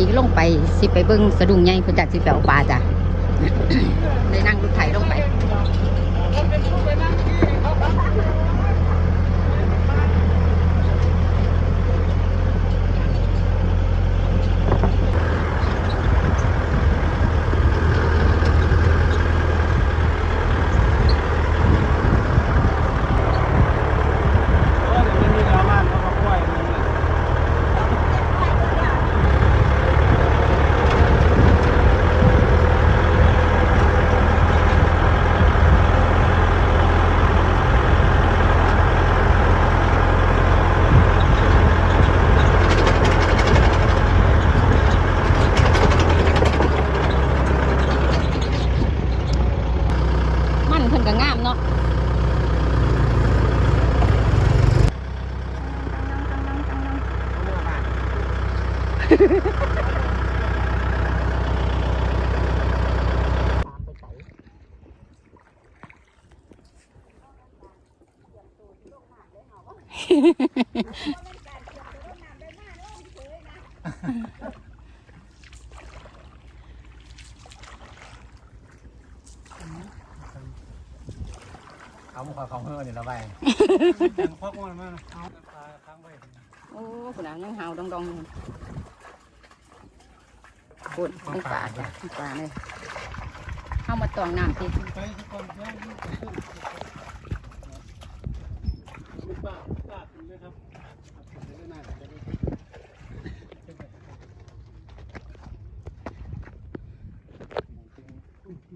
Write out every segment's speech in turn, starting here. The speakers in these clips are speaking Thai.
นี้ลงไปสิไปเบิ้งสะดุ้งใหญ่เพิ่นจัดสิไปเอาปลาจ้ะได้นั่งรถไถลงไป เออเดี๋ยวมันมีดราม่าเขามาปล่อยมันน่ะ มันเพิ่นก็งามเนาะ เขาบุคคลของเฮือเนี่ยเราไปยังพักมันมาเอาปลาค้างไว้โอ้คุณน่ะยังหาวดองๆอยู่ปุ่นทั้งปลาจ้ะทั้งปลาเลยเข้ามาตองน้ำสิไปทุกคนแย่งนี่ขึ้นขึ้นปลาปลาขึ้นเลยครับขึ้นเลยหน้าจะได้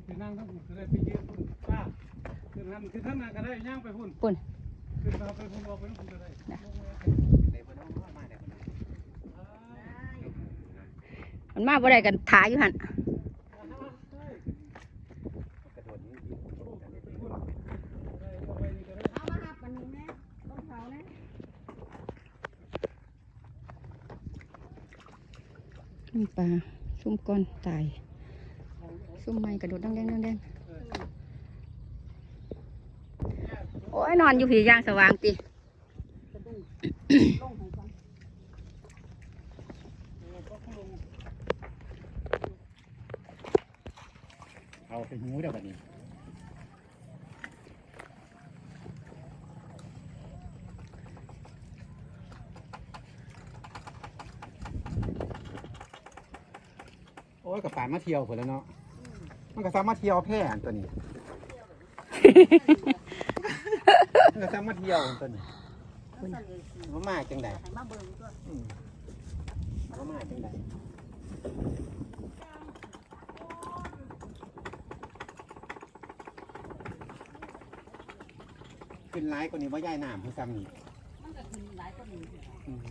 ไปนั่งทั้งหุ่นก็ได้ไปยืนหุ่นป้าขึ้นนั่นขึ้นท่านน่ะก็ ได้ย่างไปหุ่นปุ่นขึ้นมาไปหุ่นเอาไปหุ่นก็ได้มันมาบ่ได้กันถ่ายอยู่หันมีปลาซุ่มก้อนตายซุ่มไม้กระโดดดังแดงดังแดง โอ้ยนอนอยู่ผีย่างสว่างติเอาไปหูเดี๋ยวแบบนี้โอ้ยกับป่านมาเที่ยวคนแล้วเนาะมันก็สามารถเที่ยวแพร่อันตัวนี้ มันก็สามารถเที่ยวตัวนี้มันมาจังใดอืมมันมาจังใดขึ้นร้ายกว่านี้ว่าย่ายน้ำเพื่อซ้ำนี่อืม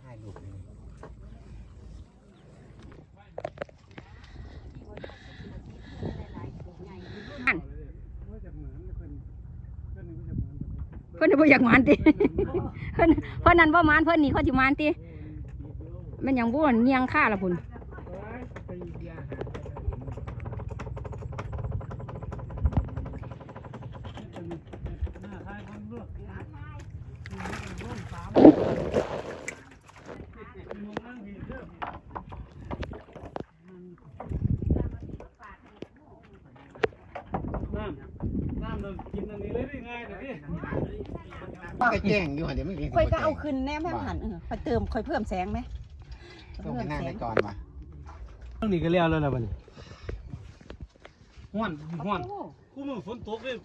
ถ่านี้ายรูปเลย อัน ว่าจะเหมือนเพิ่นเพิ่นนี่ว่าจะเหมือนแบบนี้ เพิ่น บ่อยากมานติเพิ่นเพิ่นนั่นบ่หมานเพิ่นนี่เขาสิมานติแมันหยังบ่เนียงค่าละพุ่น ไปยาหน้าทายคนเลือกหน้าทายร่วมสามมองนั่งดีเด้อน้ำน้ำเรากินอันนี้เลยได้ง่ายแต่พี่ มันก็ แจ้งอยู่หันเดี๋ยวไม่เห็นค่อยก็เอาขึ้นแนมให้มันหันเออค่อยเติมค่อยเพิ่มแสงไหมต้องไปนั่งในจอนวะต้องหนีกันแล้ยวแล้วล่ะบันห้วนห้วนกูมือฝนตกเลย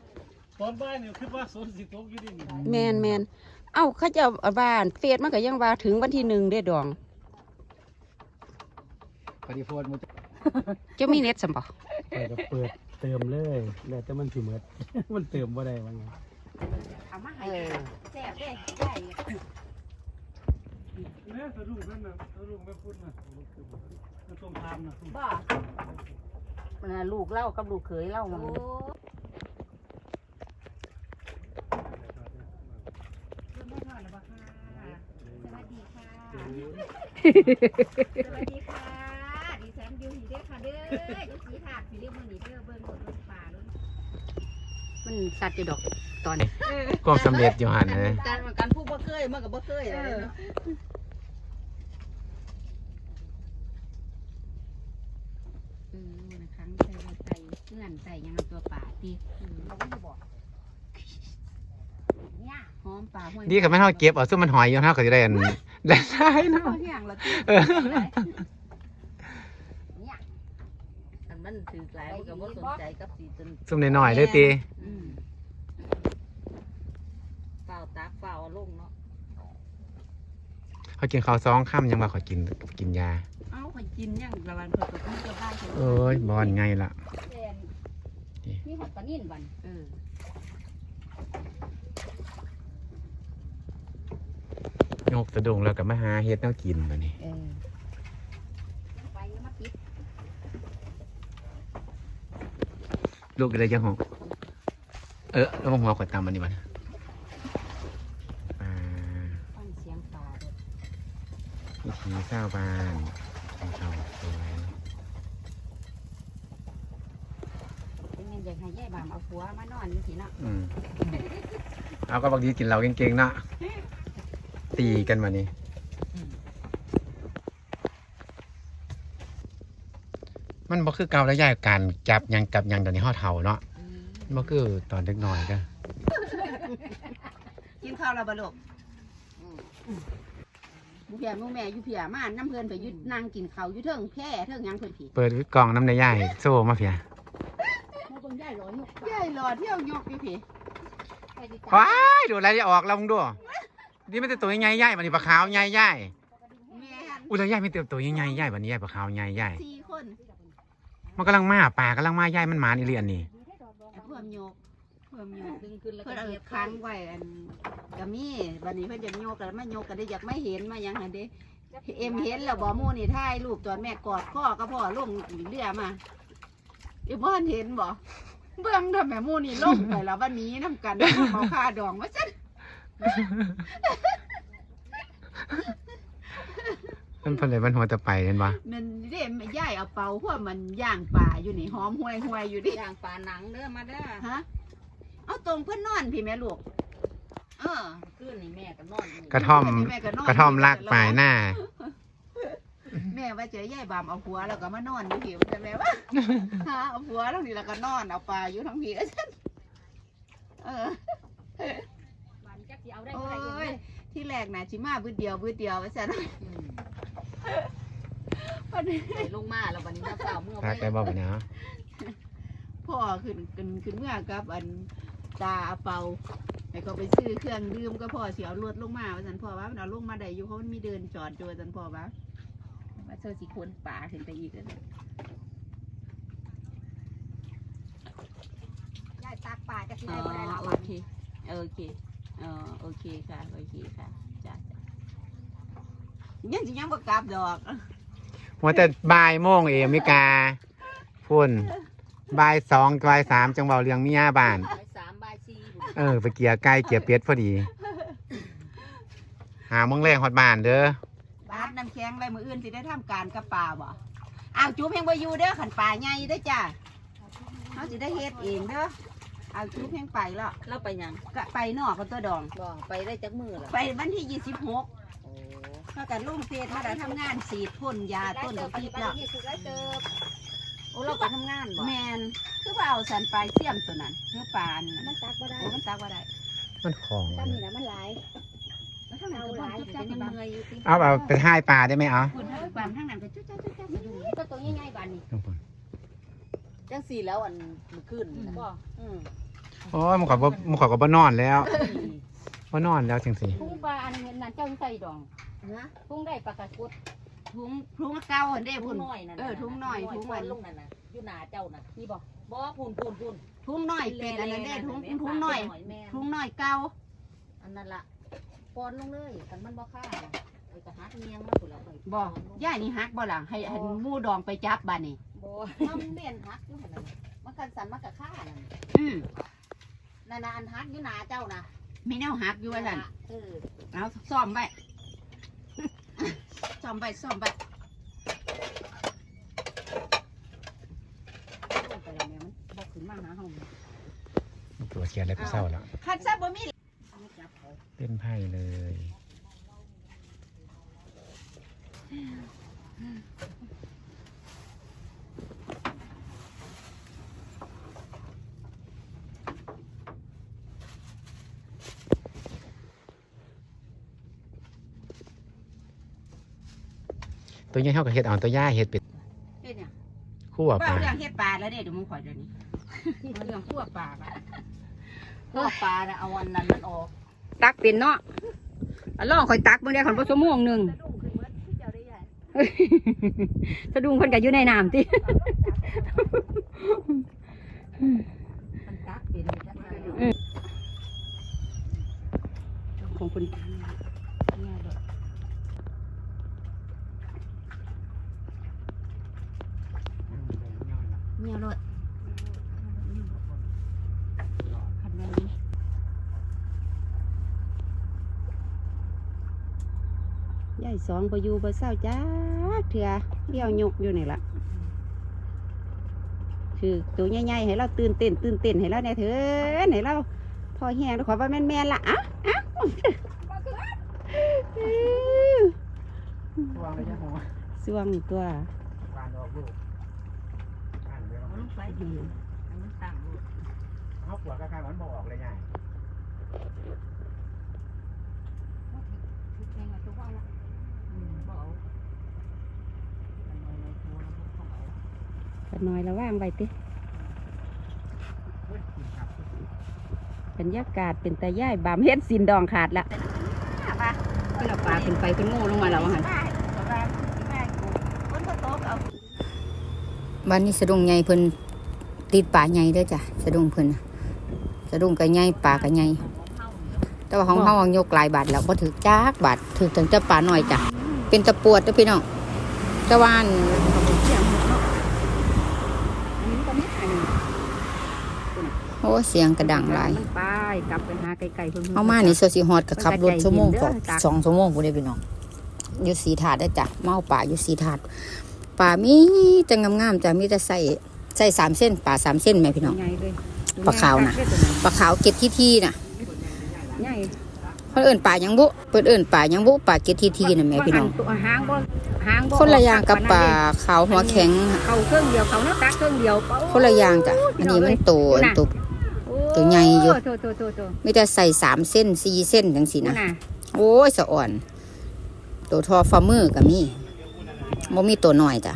ตอนบ่ายเนี่ยคือว่าฝนสิตกอยู่ดิแมนแมนเอ้าเขาจะเอาบ้านเฟซมันก็ยังว่าถึงวันที่หนึ่งได้ดองพอดีโฟนมันจ้ามีเน็ตซั่นบ่เปิดเปิดเติมเลยแล้วแต่มันสิหมดมันเติมบ่าได้ว่าไง เอามาให้เออ แซ่บเด้ได้เนี่ยสะดุ้งนั่นน่ะสะดุ้งไม่พูดนะมันต้องทำนะบ่มันน่ะลูกเล่ากับลูกเขยเล่าโอ้มันดีค่ะสวัสดีค่ะดิฉันอยู่หีเด้อค่ะเด้ออยู่สีถาดสีเรียบมือนีเด้อเบิ่งหมดรถป่าเลยมันสัตว์อยู่ดอก ตอนความสำเร็จอยู่หันเลยการการพูดบ่เคยมันก็บ่เคยเลยเนาะเออนะครั้งใส่ว่าใส่เงื่อนใส่หยังเอาตัวป่าตีเราก็จะบอกเนี่ยหอมป่าห้วยดีกับแม่เฮาเก็บเอาซึ่งมันหอยอยู่เฮาก็จะได้อันได้ใช่เนาะเอาอย่างละตีเออเนี่ยอันมันถือหลายมันก็บ่สนใจกับสีจนซุ่มน้อยๆเด้อติ อืม เปล่าตากเปล่าเอาลงเนาะ เขากินข้าวซองค่ำยังว่าเขากินกินยา เอ้าข่อยกินยังละวันเพิ่นก็ต้องเจอบ้านเขาเอ้ยบอนไงล่ะแทนนี่หอดปลานิ่นบันเออโยกสะดุ้งแล้วก็มาหาเฮ็ดแนวกินบัดนี้เออไปยังมาปิดลูกก็เลยจังหงเออแล้วหัวขวดตามมันนี่บัดอ่า ฟังเสียงป่าเด้อ วิธีเศร้าวบ้านของเขาสวยเป็นเงินอยากให้ยายบามเอาผัวมานอนอยู่สิเนาะอืมเอาก็บางทีกินเราเก่งๆเนาะตีกันมานี่มันบ่คือเก่าแล้วยายการจับหยังกับหยังตอนนี้ห่อเท่าเนาะมันบ่คือตอนเด็กน้อยก็กินข้าวแล้วบ่ลูก บุเพียหมูแม่อยู่เพียมาน้ำเพิ่นไปอยึดนั่งกินข้าวอยู่เทิงแพร่เทิงหยังเพิ่นผีเปิดกล่องน้ำในยายโซ่มาเพียมาเบิ่งยายร้อยหกยายรอเที่ยวยกอยู่ผีไปดิจ้ะว้ายดูอะไรจะออกแล้วมึงดูนี่มันจะตัวใหญ่ๆยายบันนี้ปลาขาวใหญ่ๆยายแม่นอุ้ยแล้วยายไม่เติบตัวใหญ่ๆยายบันนี้ยายปลาขาวใหญ่ๆยายสี่คนมันกำลังมาป่ากำลังมายายมันหมานี่เรียนนี่เพิ่มโยกเพิ่มโยกดึงขึ้นแล้วเพิ่ก็นเอาเก็บค้างไว้อันก็มีบัดนี้เพิ่นจะโยกกันมาโยกกันได้อยากไม่เห็นมาหยังหั่นเด้เอ็มเห็นแล้วบ่หมู่นี่ถ่ายรูปตอนแม่กอดข้อก็พ่อลงเรือมาอีบ่ทันเห็นบ่เบิ่งทำแม่หมู่นี่ลงไปแล้ววันนี้นํกันเขาค่าดองว่าซั่นมันเพิ่นเลยมันหัวจะไปเห็นปะมันเด้แม่ยายเอาเป่าหัวมันย่างป่าอยู่นี่หอมห่วยๆอยู่ดิย่างปลาหนังเด้อมาเด้อฮะ เอาตรงเพื่อนนอนพี่แม่ลูก เออคืนนี่แม่ก็นอนอยู่กระท่อมแม่ก็นอนกระท่อมลากปลายหน้า แม่ว่าเจอยายบามเอาผัวแล้วก็มานอนอยู่พี่มันจะแม่ว่าฮะเอาผัวแล้วนี่แล้วก็นอนเอาปลาอยู่ทั้งพี่ก็ฉันเออมันจักสิเอาได้โอ้เท่าไหร่ยที่แรกน่ะชิมาบื้อเดียวบื้อเดียวว่าฉันอืมวันนี้ไปลงมาแล้ววันนี้มาเปล่าเมื่อพาไปบอกไปเนาะพ่อขึ้นขึ้นขึ้นเมื่อกับอัน ตาเอาเป่าให้เขาไปซื้อเครื่องดื่มก็พ่อเสียวรถลงมาว่าฉันพ่อว่ามันเอาลงมาได้อยู่เพราะมันมีเดินจอดอยู่ว่าฉันพ่อว่าว่าเธอสิคนป่าขึ้นไปอีกแล้วยายตากป่าจะสิอ๋ได้บ่ได้อละโอวันเคโอเคเออโอเคค่ะโอเคค่ะจ้าจ้ายังสิยังบ่กลับดอกหัวแต่บ่ายโมงเองอเมริกาพุ่นบ่ายสองบ่ายสามจังเบาเรียงเมียบ้านไปสามบายสี่ เออ ไปเกลียไก่เกลียเป็ดพอดี หาโมงแรงฮอดบ้านเด้อ บาดน้ำแข็งไรมืออื่นสิได้ทำการกับป่าบ่อ้าวจูบเพียงบ่อยู่เด้อขันป่าใหญ่เด้อจ้าเขาสิได้เฮ็ดเองเด้อเอาจูบเพียงไปแล้วเราไปยังก็ไปนอกกับตัวดอง บ่ไปได้จักมือล่ะไปวันที่ยี่สิบหกโอ้ เขากันลุงเฟสมาได้ทำงานสีดพ่นยาต้นได้ดอกเติพิบษไปแล้วนี่สุดได้เติบโอ้เราไปทำงานบ่แมนคือว่าเอาสันปลายเสียมตัวนั้นเพื่อปลาอันนั้นมันตักบ่ได้โอ้มันตักว่าได้มันของตั้งนี่นะมันหลายแล้วทั้งนั้นเอาก็หบ่ลายจุ๊จะจ้ายังบ้างเมื่อยอยู่ติเอาเอาไปท่ายปลาได้ไหมเอาคุณทั้งบ้านทั้งนั้นก็จุ๊จ้าจุ๊จ้ามาอยู่ก็ตัวใหญ่ๆบานนี่จังสี่แล้วอันมื้อคืนนี่นะบ่อืมโอ้ยมันขอบ่มันขอก็บ่นอนแล้วบ่นอนแล้วจังสิทุ่งปลาอันนั้นนั่นเจ้าใส่ดองนะทุ่งได้ปลากระกุด ทุงทุงเก่าหั่นเด้ทุ่พุ่งนน้อยนั่นเออทุ่งน้อยทุ่งวัวันนลงนั่นน่ะอยู่หน้าเจ้าน่ะนี่บ่บ่พูนพูนพูนทุงน้อยเป็นอันนั้นเด้ทุงทุงน้อยแม่ทุงน้อยเก่าอันนั้นล่ะปอนลงเลยกันมันบ่ค่าไอ้กระหักเมียงมาพุ่นแล้วบ่ย่านี่ฮักบ่ล่ะให้ให้หมู่ดองไปจับบ้านนี่บ่มันแม่นหักอยู่หั่นน่ะมันกันสั่นมันก็ค่านั่นอืมนั่นน่ะอันหักอยู่หน้าเจ้าน่ะมีแนวฮักอยู่ว่าซั่นเออเอาซ่อมไว้ ซ่อมไปซ่อมไปไปแล้วแม่มันบอกขึ้นมาหาเฮาตัวเชียร์ได้ก็เศร้าแล้วคันซะบ่มีเต้นไพ่เลย ตัวนี้เท่ากับเห็ดอ่อนตัวย่าเห็ดเป็ดเฮ็ดเนี่ยคั่วปว่าลาเรื่องเฮ็ดปลาแล้วเด้เดี๋ยวมึงขอยเดี๋ยวนี้เอาเรื่องคั่วปลาไปคั่วปลาน่ะเอาวันนั้นมันออก ตักเป็นเนาะอะลองคอยตักเบิ่งได้คันบ่ชั่วโมงหนึงสะดุ้งเพิ่นก็อยู่ในน้ำติมันตักเป็นอยู่จังซั่นของคุณเนี่ยรถคันแม่นยาย สองบ่อยู่บ่เศร้าจ้าเถื่อเดี่ยวยกอยู่นี่ล่ะคือตัวใหญ่ๆให้เราตื่นเต้นตื่นเต้นให้เราแน่เถินให้เราพอแห้งขอว่าแม่นๆล่ะอะอะวางเลยจ้ะหัวสวงตัวปลาดอกลูกอ่านเดี๋ยวเราไปดีมันตั้งลูกเขาปวดกระคายมันบอกออกเลยไงกั นน้อยระว่างไปติบรรยากาศเป็นตาย่ายบามเฮ็ดสินดองขาดละเพิ่นเอาปลาขึ้นไปเพิ่นง่ลงมาแล้วหันบ้านนี้สะดุ้งใหญ่เพิ่นติดปลาใหญ่เด้อจ้ะสะดุ้งเพิ่นสะดุ้งก็ใหญ่ปลาก็ใหญ่แต่ว่าของเฮาเอายกหลายบาทแล้วบ่ถึกจักบาทถึกตั้งแต่ปลาน้อยจ้ะเป็นตะปวดเด้อพี่น้องต่ว่าอันโอ้เสียงกระดังหลายไปกลับไปหาไกลๆเพิ่นเอามานี่โซสิฮอดก็ขับรถชั่วโมงกว่าสองชั่วโมงกูได้พี่น้องอยู่สีถาดได้อจ้ะเมาป่าอยู่สีถาดป่ามีแต่งามๆจ้ะมีแต่ใส่ใส่สามเส้นป่าสามเส้นไหมพี่น้องใหญ่เลยปลาขาวน่ะปลาขาวเกล็ดที่ทีน่ะใหญ่เพิ่นเอิ้นป่าหยังบุเพิ่นเอิ้นป่าหยังบุป่าเกล็ดที่ทีน่ะแม่พี่น้องตัวหางบ่หางบ่คนละอย่างกับป่าขาวหัวแข็งเขาเครื่องเดียวเขาเนาะตักเครื่องเดียวคนละอย่างจ้ะอันนี้มันโตอันโต ตัวใหญ่อยู่โตโตโตโตมีแต่ใส่สามเส้นสี่เส้นจังซี่นะน่ะโอ้ยสะอ่อน ตัวทอฟ้ามือก็มีบ่มีตัวน้อยจ้ะ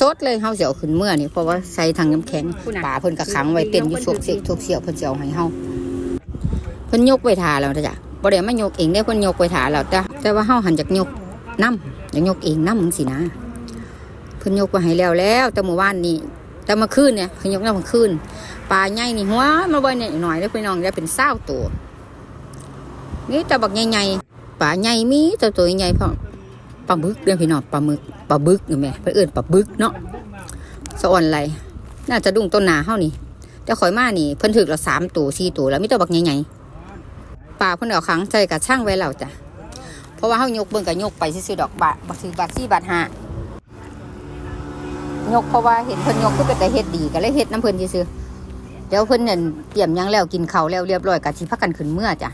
สดๆเลยเฮาสิเอาขึ้นเมื่อนี่เพราะว่าใส่ถังน้ำแข็งป่าเพิ่นก็ขังไว้เต้นอยู่ทุกเสียทุกเสียวเพิ่นสิเอาให้เฮาเพิ่นยกไว้ท่าแล้วจ้ะบ่ได้มายกเองได้เพิ่นยกไว้ท่าแล้วแต่แต่ว่าเฮาหันจากยกนํอยากยกเองนำจังซี่นะ เพิ่นยกไว้ให้แล้วแล้วแต่เมื่อวานนี้ แต่มื่อคืนเนี่ยเพิ่นยกนำมื่อคืนปลาใหญ่นี่หัวมันบ่เนี่ยหน่อยแล้วพี่น้องได้เป็น20ตัวนี่แต่บักใหญ่ๆปลาใหญ่มีแต่ตัวใหญ่พอปลาบึกเด้อพี่น้องปลาหมึกปลาบึกนี่แม่เพิ่นเอิ้นปลาบึกเนาะสะอ่อนไรน่าจะดุ้งต้นหนาเฮานี่แต่ข่อยมานี่เพิ่นถึกละสามตัวสี่ตัวแล้วมีตัวบักใหญ่ๆปลาเพิ่นเอาขังใส่กับช่างไว้แล้วจ้ะเพราะว่าเฮายกเบิ่งก็ยกไปซื่อดอกบาทบ่ถือบาทสี่บาทห้า ยกเพราะว่าเห็นเพิ่นยกคือเป็นแต่เฮ็ดดีก็เลยเฮ็ดน้ำเพิ่นซื่อๆเดี๋ยวเพิ่นนั่นเตรียมหยังแล้วกินข้าวแล้วเรียบร้อยก็สิพักกันขึ้นเมื่อจ้ะ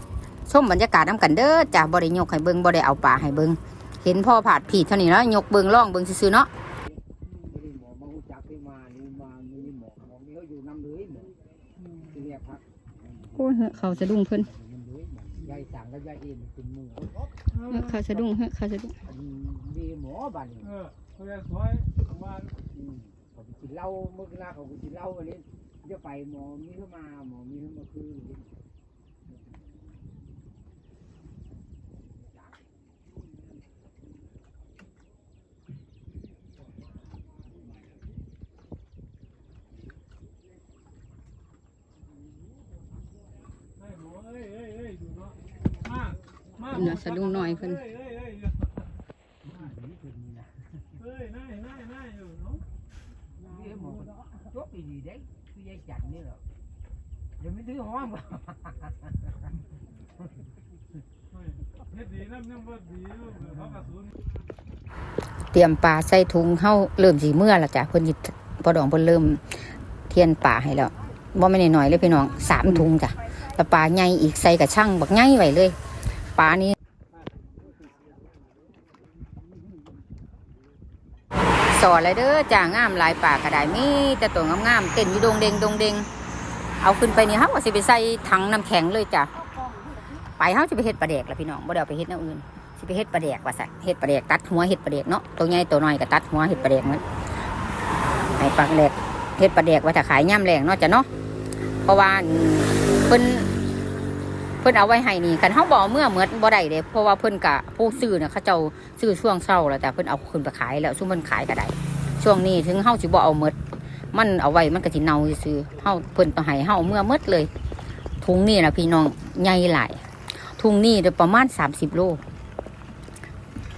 ชมบรรยากาศน้ำกันเด้อจ้ะบ่ได้ยกให้เบิ่งบ่ได้เอาปลาให้เบิ่งเห็นพ่อผาดผีดเท่านี้เนาะยกเบิ่งล่องเบิ่งซื่อๆเนาะมีหมอมาหูจักที่มานี่มามีหมอหมอนี่เขาอยู่น้ำเลยหมอที่เรียกพักโอ้ยเขาสะดุ้งเพิ่นน้ำเลยยายสั่งกับยายเอ็นเป็นมือเขาสะดุ้งเขาสะดุ้งดีหมอบ้านนี่ เขาจะซอยบ้านเขาไปกินเหล้าเมื่อกี้เขาไปกินเหล้าวันนี้จะไปหมอมีเข้ามาหมอมีเข้ามาคือให้หมอเนาะสะดุ้งหน่อยเพิ่น เอ้ยเอ้ยเอ้ยเอ้ยนายนายนายอยู่เนาะหมอจบดีๆได้คือยายจันนี่หรอเดี๋ยวไม่ถือห้องเฮ้ยเฮ็ดดีน้ำน้ำบ่ดีลูกเขากระสุนเตรียมปลาใส่ถุงเฮาเริ่มสีเมื่อและจ้ะเพิ่นสิพอดองเพิ่นเริ่มเทียนปลาให้แล้วบ่ไม่นน้อยๆเลยพี่น้องสามถุงจ้ะแล้วปลาใหญ่อีกใส่กับช่างบักใหญ่ไว้เลยปลานี้ สอนเลยเด้อจ้างามหลายปลากระไดมีแต่ตัวงามๆเต้นอยู่ดงเดงดงเดงเอาขึ้นไปนี่เฮาก็สิไปใส่ถังน้ำแข็งเลยจ้ะไปเฮาจะไปเฮ็ดปลาแดกละพี่น้องบ่ได้เอาไปเฮ็ดแนวอื่นสิไปเฮ็ดปลาแดกว่าซะเฮ็ดปลาแดกตัดหัวเฮ็ดปลาแดกเนาะตัวใหญ่ตัวน้อยก็ตัดหัวเฮ็ดปลาแดกมันให้ปลาแดกเฮ็ดปลาแดกว่าจะขายย่ำแรงเนาะจ้ะเนาะเพราะว่าเพิ่น เพิ่นเอาไว้ให้นี่คันเฮาบ่เอาเมื่อเหมือนบ่ได้เด้เพราะว่าเพิ่นกะผู้ซื้อเนี่ยเขาเจ้าซื้อช่วงเช้าแล้วแต่เพิ่นเอาขึ้นไปขายแล้วซุมเพิ่นขายก็ได้ช่วงนี้ถึงเฮาสิบ่เอาหมดมันเอาไว้มันก็สิเน่าซื่อเฮาเพิ่นต้องให้เฮาเอาเมื่อหมดเลยถุงนี่นะพี่น้องใหญ่หลายถุงนี่เดี๋ยวประมาณ30โล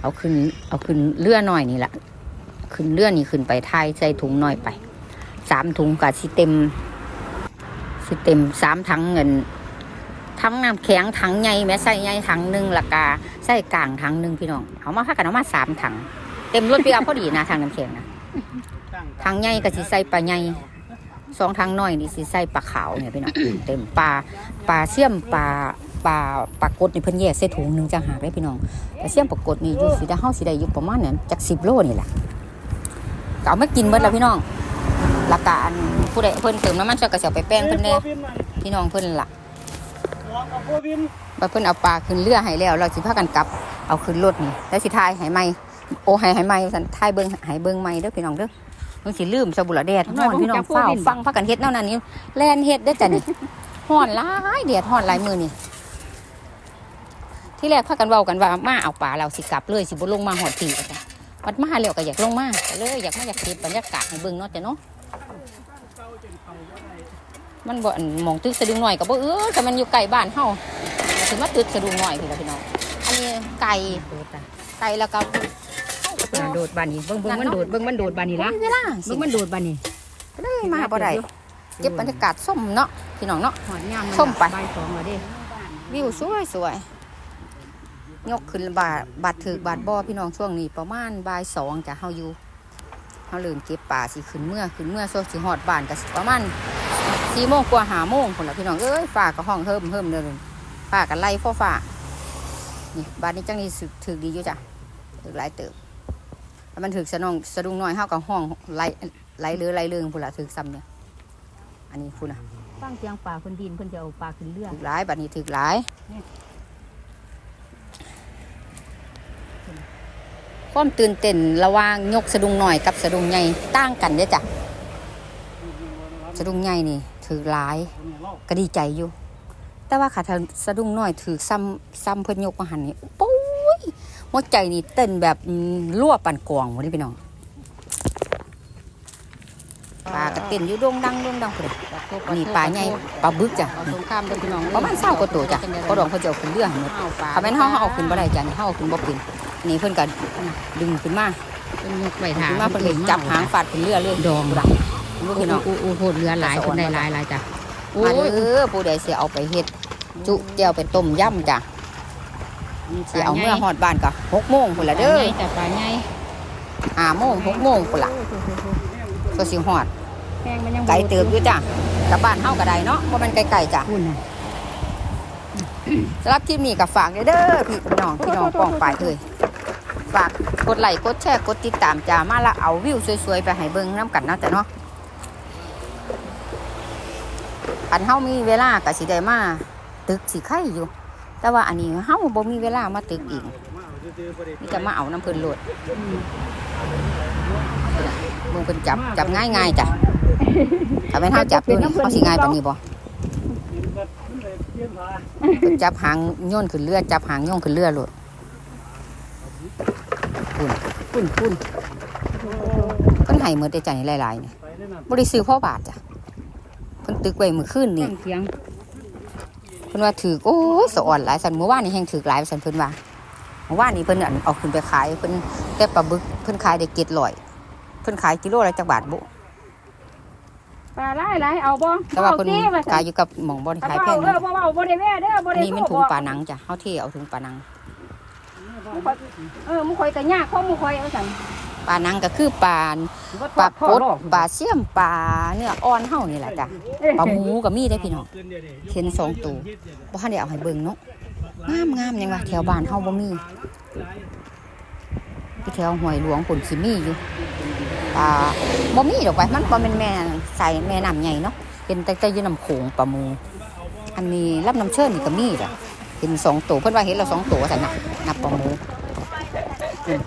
เอาขึ้น เอาขึ้นเลื่อนหน่อยนี่แหละขึ้นเลื่อนี่ขึ้นไปท้ายใส่ถุงหน่อยไปสามถุงกับสิเต็มสิเต็มสามถังเงิน ทั้งน้ำแข็งถังใหญ่แม่ใส่ใหญ่ถังหนึ่งละกาใส่กลางถังหนึ่งพี่น้องเอามาพักกันเอามาสามถัง เต็มรถพี่เอาพอดีนะถังน้ำแข็งนะถังใหญ่ก็สิใส่ปลาใหญ่สองถังน้อยนี่สิใส่ปลาขาวเนี่ยพี่น้องเต็มปลาปลาเสี่ยมปลาปลาปลากดนี่เพิ่นแยกใส่ถุงหนึ่งจะหาได้พี่น้องแต่เสี่ยมปรากฏนี่อยู่สีได้เฮาสีได้อยู่ประมาณนั้นจากสิบโลนี่แหละเอามากินเบิดแล้วพี่น้องหลักการผู้ใดเพิ่นเติมน้ำมันช่วยกระเสียวไปแป้งเพิ่นแน่พี่น้องเพิ่นล่ะ บัดเพิ่นเอาปลาขึ้นเรือให้แล้ว เราสิพากันกลับ เอาขึ้นรถนี่แล้วสิทายให้ใหมโอให้ให้ใหมสันทายเบิ่งให้เบิ่งใหมเด้อพี่น้องเด้อมันสิลืมสบุระแดดฮ้อนพี่น้องเฝ้าฟังพากันเฮ็ดแนวนั้นนี่แลนเฮ็ดเด้จ้ะนี่ฮ้อนหลายแดดฮ้อนหลายมือนี่ที่แรกพากันเว้ากันว่ามาเอาปลาเราสิกลับเลยสิบ่ลงมาหอดปีจารย์วัดมาแล้วก็อยากลงมาเลยอยากมาอยากเก็บบรรยากาศให้เบิ่งเนาะจ้ะเนาะ มันบ่อันหมองตึกสะดุงหน่อยก็บ่เออแต่มันอยู่ใกล้บ้านเฮาสิมาตึกสะดุงหน่อยพี่ละพี่น้องอันนี้ไก่ไก่แล้วก็โดดบานนี้เบิ่งเบิ่งมันโดดเบิ่งมันโดดบานนี้ละมีเวลาสิเบิ่งมันโดดบานนี้เลยมาบ่ได้เก็บบรรยากาศส้มเนาะพี่น้องเนาะหอดยามส้มไปใบายสองแล้วเด้วิวสวยสวยยกขึ้นบาทบาทถือบาทบ่อพี่น้องช่วงนี้ประมาณบ่ายสองจะเฮาอยู่เฮาเริ่มเก็บป่าสิขึ้นเมื่อขึ้นเมื่อโซสิฮอดบ้านก็สิประมาณ สี่โมงกว่าห้าโมงคนละพี่น้องเอ้ยฟ้าก็ห้องเฮิมเฮิมเด้อเลยฟ้าก็ไล่ฟ้าฟ้านี่บ้านนี้จังนี้สึกถือดีอยู่จ้ะถือหลายเติบถ้ามันถือสะนองสะดุ้งน้อยเฮากับห้องไล่ไล่เรือไล่เรืองพุ่นละถือซ้ำเนี่ยอันนี้พุ่นนะฟังเสียงป่าคนดินเพิ่นจะเอาปลาขึ้นเรือถือหลายบัดนี้ถือหลายความตื่นเต้นระหว่างยกสะดุงหน่อยกับสะดุงใหญ่ต่างกันเด้อจ้ะสะดุงใหญ่นี่ ถือหลายก็ดีใจอยู่ แต่ว่าขาถ้าสะดุงน้อยถือซ้ำซ้ำเพิ่นยกมาหันนี่ปุ้ยหัวใจนี่เต้นแบบอืมรั่วปั่นกวางหมดนี่พี่น้องปลากระเต้นอยู่โด่งดังโด่งดังเลยนี่ปลาใหญ่ปลาบึกจ้ะเอาสงครามเด้อพี่น้องประมาณเศร้ากว่าตัวจ้ะก็ดองเขาจะเอาขึ้นเรือให้หมดเอาปลาถ้าแม่นเฮาเฮาเอาขึ้นบ่ได้จ้ะนี่เฮาเอาขึ้นบ่เป็นนี่เพิ่นก็ดึงขึ้นมาเพิ่นยกไว้ขึ้ทางนมาเพิ่นก็จับหางฟาดขึ้นเรือเลยดองบ่ได้ลู กพี่น้องอู้อู้โหดเรือหลายคนได้หลายหลายจ้ะโอ้มายเด้อผู้ใดสิเอาไปเฮ็ดจุแจ่วเป็นต้มยำจ้ะสิเอาเมื่อฮอดบ้านก็6โมงพุ่นละเด้อปลาใหญ่จ้ะปลาใหญ่5โมง6โมงพุ่นละก็สิฮอดแป้งมันยังไกลเติบอยู่จ้ะกลับบ้านเฮาก็ได้เนาะบ่แม่นไกลๆจ้ะคุณน่ะสำหรับคลิปนี้ก็ฝากเด้อเด้อพี่น้องพี่น้องป้องปลายเอ้ยฝากกดไลค์กดแชร์กดติดตามจ้ามาละเอาวิวสวยๆไปให้เบิ่งน้ำกันเนาะจ้ะเนาะ อันเฮามีเวลาก็สิได้มาตึกสิไข่อยู่ แต่ว่าอันนี้เฮาบ่มีเวลามาตึกอีกนี่จะมาเอาน้ำเพิ่นโหลดมึงเพิ่นจับจับง่ายๆจ้ะถ้าแม่นเฮาจับอยู่นี่เฮาสิง่ายปานนี้บ่เพิ่นจับหางโยนขึ้นเรือจับหางโยนขึ้นเรือโหลดปุ่นปุ่นปุ่นเพิ่นให้หมดได้จ้ะนี่หลายๆนี่บ่ได้ซื้อพ่อบาทจ้ะ เพิ่นตึกไว้มื้อคืนนี่ฟังเสียงเพิ่นว่าถือโอ้ยสะอ่อนหลายสันเมื่อวานนี่แฮงถือหลายสันเพิ่นว่าเมื่อวานนี่เพิ่นอันเอาขึ้นไปขายเพิ่นแต่ปลาบึกเพิ่นขายได้เจ็ดร้อยเพิ่นขายกิโลละจักบาทบุปลาหลายหลายเอาบ่แต่ว่าเพิ่นขายอยู่กับหม่องบ่ได้ขายแพงเด้อบ่เว้าบ่ได้แว่เด้อบ่อันได้นี้มันถุงปลาหนังจ้ะเฮาเทเอาถุงปลาหนังมึงคอยเออมึงคอยกะยากข้อมึงคอยเอาสั่นปลานังก็คือปลา ปลาปดปลาเสี่ยมปลาเนื้ออ่อนเฮานี่แหละจ้ะปลาหมูก็มีได้อพี่น้องเห็นสองตัวบ่ทันได้เอาให้เบิ่งเนาะงามงามๆยังว่าแถวบ้านเฮาบ่มีที่แถวห้วยหลวงปุ่นสิมีอยู่ปลาบ่มีดอกไปมันบ่แม่นแม่ใส่แม่น้ำใหญ่เนาะเป็นแต่แต่อยู่น้ำโขงปลาหมู อันนี้รับน้ำเชิญนี่ก็มีจ้ะเห็นสองตัวเพิ่นว่าเห็นแล้วสองตัวสันนะนับปลาหมูอืม